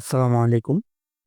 আসসালামু আলাইকুম।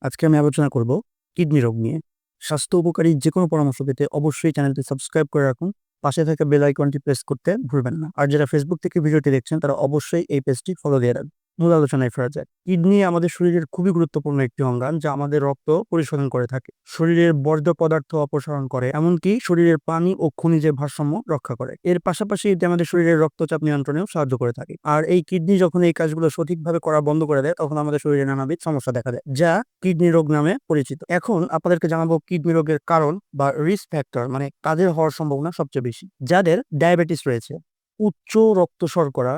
আজকে আমি আলোচনা করব কিডনি রোগ নিয়ে। স্বাস্থ্য উপকারী যে কোনো পরামর্শ পেতে অবশ্যই চ্যানেলটি সাবস্ক্রাইব করে রাখুন। পাশে থাকা বেল আইকনটি প্রেস করতে ভুলবেন না। আর যারা ফেসবুক থেকে ভিডিওটি দেখছেন, তারা অবশ্যই এই পেজটি ফলো দিয়ে রাখবেন। মূল আলোচনায় ফেরা যায়। কিডনি আমাদের শরীরের খুবই গুরুত্বপূর্ণ একটি অঙ্গান যা আমাদের রক্ত পরিশোধন করে থাকে। শরীরের বর্জ্য পদার্থ অপসারণ করে, এমনকি শরীরের পানি ও খনিজের ভারসাম্য রক্ষা করে। এর পাশাপাশি এটি আমাদের শরীরের রক্তচাপ নিয়ন্ত্রণেও সাহায্য করে থাকে। আর এই কিডনি যখন এই কাজগুলো সঠিকভাবে করা বন্ধ করে দেয়, তখন আমাদের শরীরে নানাবিধ সমস্যা দেখা দেয়, যা কিডনি রোগ নামে পরিচিত। এখন আপনাদেরকে জানাব কিডনি রোগের কারণ বা রিস্ক ফ্যাক্টর মানে কাদের হওয়ার সম্ভাবনা সবচেয়ে বেশি, যাদের ডায়াবেটিস রয়েছে। উচ্চ রক্ত শর্করা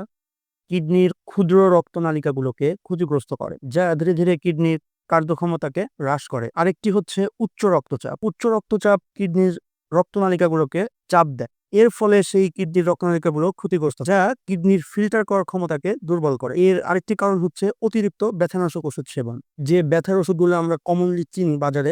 কিডনির ক্ষুদ্র রক্তনালিকাগুলোকে ক্ষতিগ্রস্ত করে, যা ধীরে ধীরে কিডনির কার্যক্ষমতাকে হ্রাস করে। আরেকটি হচ্ছে উচ্চ রক্তচাপ। উচ্চ রক্তচাপ কিডনির রক্তনালিকাগুলোকে চাপ দেয়। এর ফলে সেই কিডনির রক্তনালিকাগুলো ক্ষতিগ্রস্ত যা কিডনির ফিল্টার করার ক্ষমতাকে দুর্বল করে। এর আরেকটি কারণ হচ্ছে অতিরিক্ত ব্যথানাশক ওষুধ সেবন। যে ব্যথার ওষুধগুলো আমরা কমনলি চিনি বাজারে,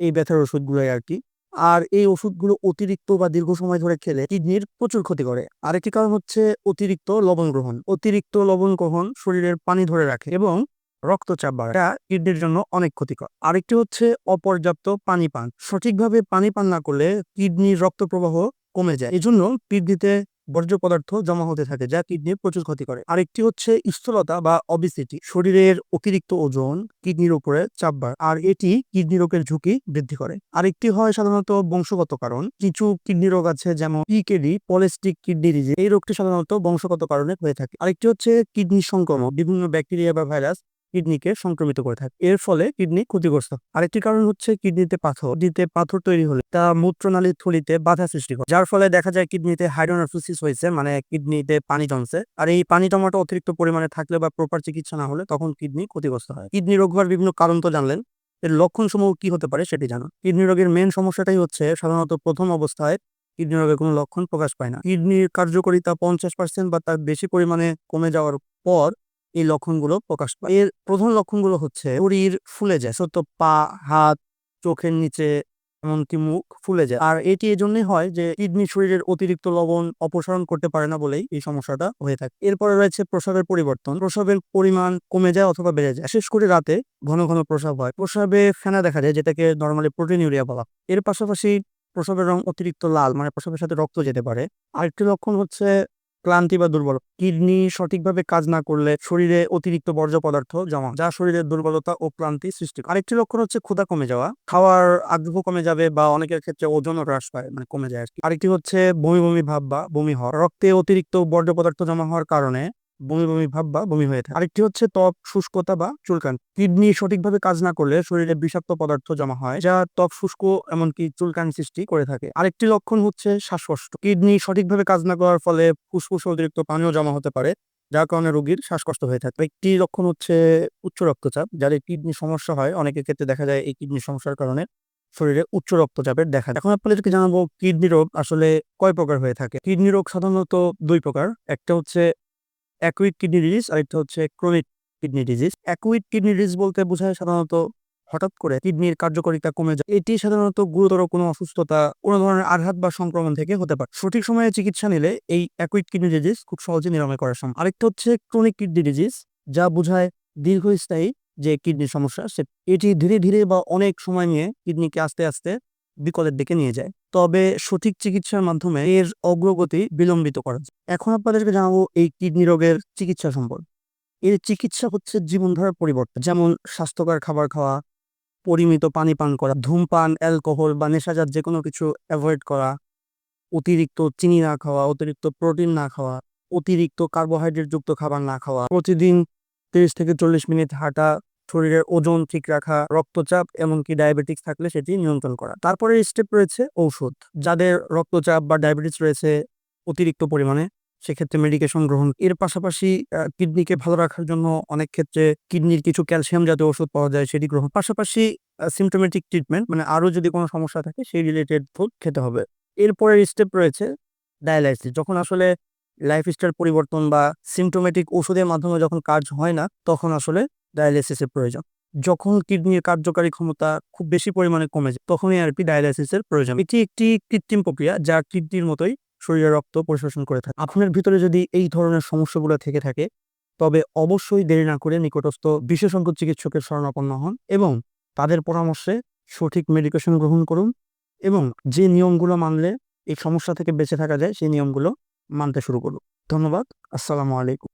এই ব্যথার ওষুধগুলোই আর কি আর এই ওষুধগুলো অতিরিক্ত বা দীর্ঘ সময় ধরে খেলে কিডনির প্রচুর ক্ষতি করে। আরেকটি কারণ হচ্ছে অতিরিক্ত লবণ গ্রহণ। অতিরিক্ত লবণ গ্রহণ শরীরের পানি ধরে রাখে এবং রক্তচাপ বাড়া কিডনির জন্য অনেক ক্ষতিকর। আরেকটি হচ্ছে অপর্যাপ্ত পানি পান। সঠিকভাবে পানি পান না করলে কিডনির রক্ত প্রবাহ কমে যায়। এজন্য কিডনিতে বর্জ্য পদার্থ জমা হতে থাকে, যা কিডনির প্রচুর ক্ষতি করে। আরেকটি হচ্ছে স্থূলতা বা অবিসিটি শরীরের অতিরিক্ত ওজন কিডনির উপরে চাপ বাড় আর এটি কিডনি রোগের ঝুঁকি বৃদ্ধি করে। আরেকটি হয় সাধারণত বংশগত কারণ, কিছু কিডনি রোগ আছে যেমন পিকেডি, পলিস্টিক কিডনি ডিজিজ, এই রোগটি সাধারণত বংশগত কারণে হয়ে থাকে। আরেকটি হচ্ছে কিডনি সংক্রমণ, বিভিন্ন ব্যাকটেরিয়া বা ভাইরাস কিডনিকে সংক্রমিত করে থাকে। এর ফলে কিডনি ক্ষতিগ্রস্ত। আরেকটি কারণ হচ্ছে কিডনিতে পাথর। কিডনিতে পাথর তৈরি হলে তা মূত্রনালীর থলিতে বাধা সৃষ্টি করে। যার ফলে দেখা যায় কিডনিতে হাইড্রোনাফ্রোসিস হয়েছে মানে কিডনিতে পানি জমছে। আর এই পানি জমাটা অতিরিক্ত পরিমাণে থাকলে বা প্রপার চিকিৎসা না হলে তখন কিডনি ক্ষতিগ্রস্ত হয়। কিডনি রোগ হওয়ার বিভিন্ন কারণ তো জানলেন। এর লক্ষণ সমূহ কি হতে পারে সেটি জানুন। কিডনি রোগের মেন সমস্যাটাই হচ্ছে সাধারণত প্রথম অবস্থায় কিডনি রোগের কোনো লক্ষণ প্রকাশ পায় না। কিডনির কার্যকারিতা পঞ্চাশ পার্সেন্ট বা তার বেশি পরিমাণে কমে যাওয়ার পর এই লক্ষণগুলো প্রকাশ পায়। এর প্রধান লক্ষণগুলো হচ্ছে শরীর ফুলে যায় সত্য পা, হাত, চোখের নিচে, এমনকি মুখ ফুলে যায়। আর এটি এই জন্যই হয় যে কিডনি শরীরের অতিরিক্ত লবণ অপসারণ করতে পারে না বলেই এই সমস্যাটা হয়ে থাকে। এরপরে রয়েছে প্রসাবের পরিবর্তন। প্রসাবের পরিমাণ কমে যায় অথবা বেড়ে যায়। বিশেষ করে রাতে ঘন ঘন প্রসাব হয়। প্রসাবে ফেনা দেখা যায়, যেটাকে নর্মালি প্রোটিন ইউরিয়া বলা এর পাশাপাশি প্রসাবের রং অতিরিক্ত লাল মানে প্রসাবের সাথে রক্ত যেতে পারে। আরেকটি লক্ষণ হচ্ছে ক্লান্তি বা দুর্বল। কিডনি সঠিকভাবে কাজ না করলে শরীরে অতিরিক্ত বর্জ্য পদার্থ জমা, যা শরীরের দুর্বলতা ও ক্লান্তি সৃষ্টি আরেকটি লক্ষণ হচ্ছে ক্ষুধা কমে যাওয়া। খাওয়ার আগ্রহ কমে যাবে বা অনেকের ক্ষেত্রে ওজন হ্রাস পায় মানে কমে যায় আর আরেকটি হচ্ছে বমি বমি ভাব বা বমি হওয়া। রক্তে অতিরিক্ত বর্জ্য পদার্থ জমা হওয়ার কারণে বমি বমি ভাব বা বমি হয়ে থাকে। আরেকটি হচ্ছে ত্বক শুষ্কতা বা চুলকান। কিডনি সঠিকভাবে কাজ না করলে শরীরে বিষাক্ত পদার্থ জমা হয়, যা ত্বক শুষ্ক এমনকি চুলকান সৃষ্টি করে থাকে। আরেকটি লক্ষণ হচ্ছে শ্বাসকষ্ট। কিডনি সঠিকভাবে কাজ না করার ফলে ফুসফুসে অতিরিক্ত পানীয় জমা হতে পারে যার কারণে রোগীর শ্বাসকষ্ট হয়ে থাকে। একটি লক্ষণ হচ্ছে উচ্চ রক্তচাপ। যাদের কিডনি সমস্যা হয়, অনেকের ক্ষেত্রে দেখা যায় এই কিডনি সমস্যার কারণে শরীরে উচ্চ রক্তচাপের দেখা এখন আপনাদেরকে জানাব কিডনি রোগ আসলে কয় প্রকার হয়ে থাকে। কিডনি রোগ সাধারণত দুই প্রকার। একটা হচ্ছে অ্যাকুইট কিডনি ডিজিজ আর একটা হচ্ছে chronic kidney disease acute kidney disease বলতে বোঝায় সাধারণত হঠাৎ করে কিডনির কার্যকারিতা কমে যায়। এটি সাধারণত গুরুতর কোনো অসুস্থতা, কোনো ধরনের আঘাত বা সংক্রমণ থেকে হতে পারে। সঠিক সময়ে চিকিৎসা নিলে এই অ্যাকুইট কিডনি ডিজিজ খুব সহজে নিরাময় করা সম্ভব। আরেকটা হচ্ছে ক্রনিক কিডনি ডিজিজ যা বোঝায় দীর্ঘস্থায়ী যে কিডনির সমস্যা, সে এটি ধীরে ধীরে বা অনেক সময় নিয়ে কিডনিকে আস্তে আস্তে বিকলের দিকে নিয়ে যায়। তবে সঠিক চিকিৎসার মাধ্যমে এর অগ্রগতি বিলম্বিত করা যায়। এখন আপনাদেরকে জানাব এই কিডনি রোগের চিকিৎসা সম্পর্কে। এর চিকিৎসা হচ্ছে জীবনধারার পরিবর্তন। যেমন স্বাস্থ্যকর খাবার খাওয়া, পরিমিত পানি পান করা, ধূমপান, অ্যালকোহল বা নেশাজাত যে কোনো কিছু অ্যাভয়েড করা, অতিরিক্ত চিনি না খাওয়া, অতিরিক্ত প্রোটিন না খাওয়া, অতিরিক্ত কার্বোহাইড্রেট যুক্ত খাবার না খাওয়া, প্রতিদিন তিরিশ থেকে চল্লিশ মিনিট হাঁটা শরীরের ওজন ঠিক রাখা, রক্তচাপ এমনকি ডায়াবেটিস থাকলে সেটি নিয়ন্ত্রণ করা। তারপরে স্টেপ রয়েছে ঔষধ। যাদের রক্তচাপ বা ডায়াবেটিস রয়েছে অতিরিক্ত পরিমাণে, সেক্ষেত্রে মেডিকেশন গ্রহণ। এর পাশাপাশি কিডনিকে ভালো রাখার জন্য অনেক ক্ষেত্রে কিডনির কিছু ক্যালসিয়াম জাতীয় ওষুধ পাওয়া যায়, সেটি গ্রহণ। পাশাপাশি সিমটোমেটিক ট্রিটমেন্ট মানে আরও যদি কোনো সমস্যা থাকে, সেই রিলেটেড ফুড খেতে হবে। এরপরের স্টেপ রয়েছে ডায়ালাইসিস যখন আসলে লাইফস্টাইল পরিবর্তন বা সিমটোমেটিক ওষুধের মাধ্যমে যখন কাজ হয় না, তখন আসলে ডায়ালিসিসের প্রয়োজন। যখন কিডনির কার্যকারী ক্ষমতা খুব বেশি পরিমাণে কমে যায়, তখনই আর কি ডায়ালাইসিসের প্রয়োজন। এটি একটি কৃত্রিম প্রক্রিয়া যা কিডনির মতোই শরীরে রক্ত পরিশোষণ করে থাকে। আপনার ভিতরে যদি এই ধরনের সমস্যাগুলো থেকে থাকে, তবে অবশ্যই দেরি না করে নিকটস্থ বিশেষজ্ঞ চিকিৎসকের শরণাপন্ন হন এবং তাদের পরামর্শে সঠিক মেডিকেশন গ্রহণ করুন এবং যে নিয়মগুলো মানলে এই সমস্যা থেকে বেঁচে থাকা যায়, সেই নিয়মগুলো মানতে শুরু করুন। ধন্যবাদ। আসসালামু আলাইকুম।